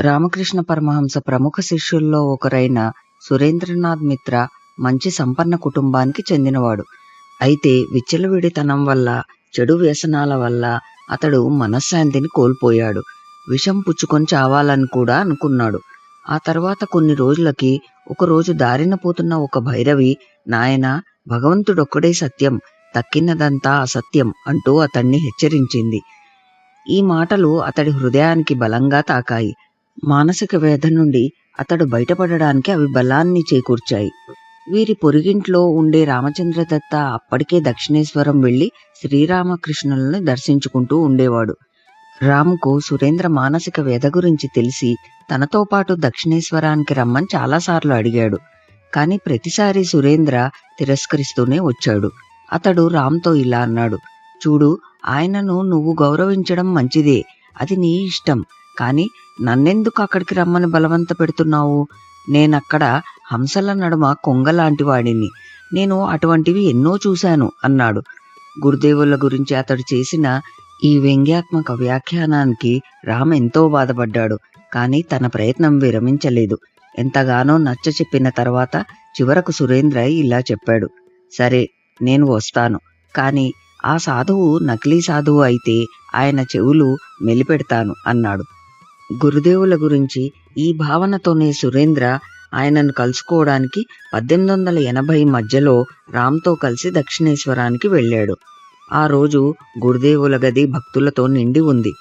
రామకృష్ణ పరమహంస ప్రముఖ శిష్యుల్లో ఒకరైన సురేంద్రనాథ్ మిత్ర మంచి సంపన్న కుటుంబానికి చెందినవాడు. అయితే విచ్చలవిడితనం వల్ల, చెడు వ్యసనాల వల్ల అతడు మనశ్శాంతిని కోల్పోయాడు. విషం పుచ్చుకొని చావాలని కూడా అనుకున్నాడు. ఆ తర్వాత కొన్ని రోజులకి ఒకరోజు దారిన పోతున్న ఒక భైరవి నాయన భగవంతుడొక్కడే సత్యం, తక్కినదంతా అసత్యం అంటూ అతన్ని హెచ్చరించింది. ఈ మాటలు అతడి హృదయానికి బలంగా తాకాయి. మానసిక వేధ నుండి అతడు బయటపడడానికి అవి బలాన్ని చేకూర్చాయి. వీరి పొరుగింట్లో ఉండే రామచంద్రదత్త అప్పటికే దక్షిణేశ్వరం వెళ్ళి శ్రీరామకృష్ణులను దర్శించుకుంటూ ఉండేవాడు. రాముకు సురేంద్ర మానసిక వేధ గురించి తెలిసి తనతో పాటు దక్షిణేశ్వరానికి రమ్మని చాలాసార్లు అడిగాడు. కాని ప్రతిసారి సురేంద్ర తిరస్కరిస్తూనే వచ్చాడు. అతడు రామ్తో ఇలా అన్నాడు. చూడు ఆయనను నువ్వు గౌరవించడం మంచిదే. అది నీ ఇష్టం. కాని నన్నెందుకు అక్కడికి రమ్మని బలవంత పెడుతున్నావు? నేనక్కడ హంసల నడుమ కొంగలాంటి వాడిని. నేను అటువంటివి ఎన్నో చూశాను అన్నాడు. గురుదేవుల గురించి అతడు చేసిన ఈ వ్యంగ్యాత్మక వ్యాఖ్యానానికి రామ్ ఎంతో బాధపడ్డాడు. కాని తన ప్రయత్నం విరమించలేదు. ఎంతగానో నచ్చ చెప్పిన తర్వాత చివరకు సురేంద్ర ఇలా చెప్పాడు. సరే నేను వస్తాను. కాని ఆ సాధువు నకిలీ సాధువు అయితే ఆయన చెవులు మెలిపెడతాను అన్నాడు. గురుదేవుల గురించి ఈ భావనతోనే సురేంద్ర ఆయనను కలుసుకోవడానికి పద్దెనిమిది వందల ఎనభై మధ్యలో రామ్తో కలిసి దక్షిణేశ్వరానికి వెళ్ళాడు. ఆ రోజు గురుదేవుల గది భక్తులతో నిండి ఉంది.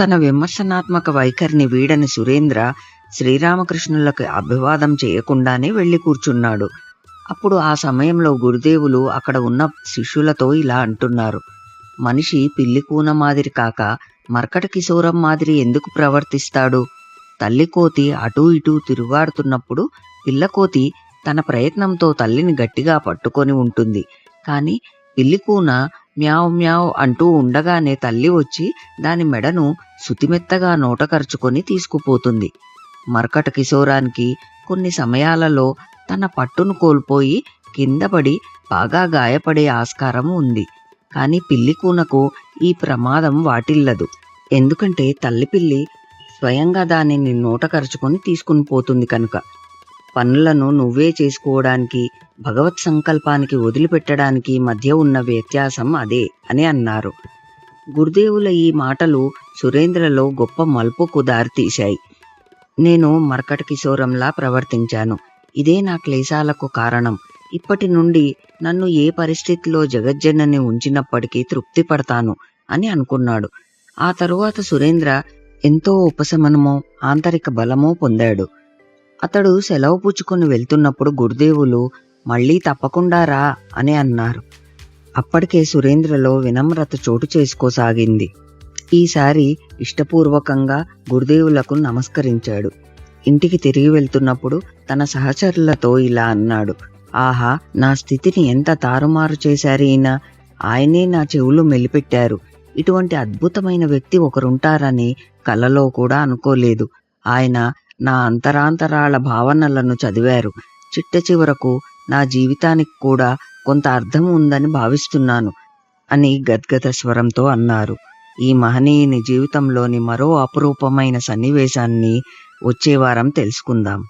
తన విమర్శనాత్మక వైఖరిని వీడని సురేంద్ర శ్రీరామకృష్ణులకు అభివాదం చేయకుండానే వెళ్ళి కూర్చున్నాడు. అప్పుడు ఆ సమయంలో గురుదేవులు అక్కడ ఉన్న శిష్యులతో ఇలా అంటున్నారు. మనిషి పిల్లికూన మాదిరి కాక మర్కట కిశోరం మాదిరి ఎందుకు ప్రవర్తిస్తాడు? తల్లికోతి అటూ ఇటూ తిరుగాడుతున్నప్పుడు పిల్లకోతి తన ప్రయత్నంతో తల్లిని గట్టిగా పట్టుకొని ఉంటుంది. కాని పిల్లికూన మ్యావ్ మ్యావ్ అంటూ ఉండగానే తల్లి వచ్చి దాని మెడను సుతిమెత్తగా నోటకరుచుకొని తీసుకుపోతుంది. మర్కట కిశోరానికి కొన్ని సమయాలలో తన పట్టును కోల్పోయి కిందపడి బాగా గాయపడే ఆస్కారం ఉంది. కాని పిల్లికూనకు ఈ ప్రమాదం వాటిల్లదు. ఎందుకంటే తల్లిపిల్లి స్వయంగా దానిని నోటకరుచుకొని తీసుకుని పోతుంది కనుక. పనులను నువ్వే చేసుకోవడానికి, భగవత్ సంకల్పానికి వదిలిపెట్టడానికి మధ్య ఉన్న వ్యత్యాసం అదే అని అన్నారు. గురుదేవుల ఈ మాటలు సురేంద్రలో గొప్ప మలుపుకు దారితీశాయి. నేను మర్కట కిశోరంలా ప్రవర్తించాను. ఇదే నా క్లేశాలకు కారణం. ఇప్పటి నుండి నన్ను ఏ పరిస్థితిలో జగజ్జనని ఉంచినప్పటికీ తృప్తి పడతాను అని అనుకున్నాడు. ఆ తరువాత సురేంద్ర ఎంతో ఉపశమనమో, ఆంతరిక బలమో పొందాడు. అతడు సెలవు పుచ్చుకొని వెళ్తున్నప్పుడు గురుదేవులు మళ్ళీ తప్పకుండా రా అని అన్నారు. అప్పటికే సురేంద్రలో వినమ్రత చోటు చేసుకోసాగింది. ఈసారి ఇష్టపూర్వకంగా గురుదేవులకు నమస్కరించాడు. ఇంటికి తిరిగి వెళ్తున్నప్పుడు తన సహచరులతో ఇలా అన్నాడు. ఆహా నా స్థితిని ఎంత తారుమారు చేశారీనా ఆయనే నా చెవులు మెలిపెట్టారు. ఇటువంటి అద్భుతమైన వ్యక్తి ఒకరుంటారని కలలో కూడా అనుకోలేదు. ఆయన నా అంతరాంతరాళ భావనలను చదివారు. చిట్ట చివరకు నా జీవితానికి కూడా కొంత అర్థం ఉందని భావిస్తున్నాను అని గద్గద స్వరంతో అన్నారు. ఈ మహనీయుని జీవితంలోని మరో అపురూపమైన సన్నివేశాన్ని వచ్చే వారం తెలుసుకుందాం.